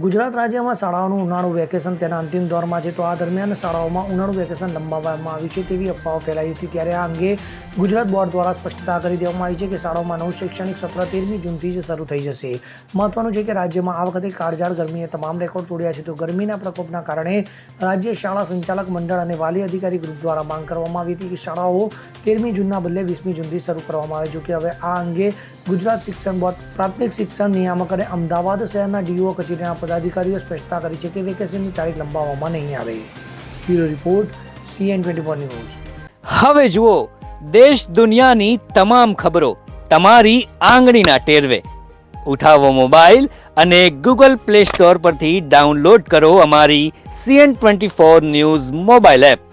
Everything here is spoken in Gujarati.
ગુજરાત રાજ્યમાં શાળાઓનું ઉનાળુ વેકેશન તેના અંતિમ દોરમાં છે. તો આ દરમિયાન શાળાઓમાં ઉનાળુ વેકેશન લંબાવવામાં આવ્યું છે તેવી અફવાઓ ફેલાઈ હતી ત્યારે આ અંગે ગુજરાત બોર્ડ દ્વારા સ્પષ્ટતા કરી દેવામાં આવી છે કે શાળાઓમાં નવું શૈક્ષણિક સત્ર તેરમી જૂનથી જ શરૂ થઈ જશે. મહત્વનું છે કે રાજ્યમાં આ વખતે કાળઝાળ ગરમીએ તમામ રેકોર્ડ તોડ્યા છે. તો ગરમીના પ્રકોપના કારણે રાજ્ય શાળા સંચાલક મંડળ અને વાલી અધિકારી ગ્રુપ દ્વારા માંગ કરવામાં આવી હતી કે શાળાઓ તેરમી જૂનના બદલે વીસમી જૂનથી શરૂ કરવામાં આવે. જો કે હવે આ અંગે ગુજરાત શિક્ષણ બોર્ડ પ્રાથમિક શિક્ષણ નિયામક અને અમદાવાદ શહેરના ડીઓ કચેરીના પદાધિકારીઓ સ્પષ્ટતા કરી છે કે વેકેશનની તારીખ લંબાવવામાં નહીં આવે. Bureau report CN twenty four news. હવે જુઓ, દેશ દુનિયાની તમામ ખબરો તમારી આંગળીના ટેરવે. ઉઠાવો મોબાઈલ અને ગૂગલ પ્લે સ્ટોર પરથી ડાઉનલોડ કરો અમારી CN twenty four news mobile app.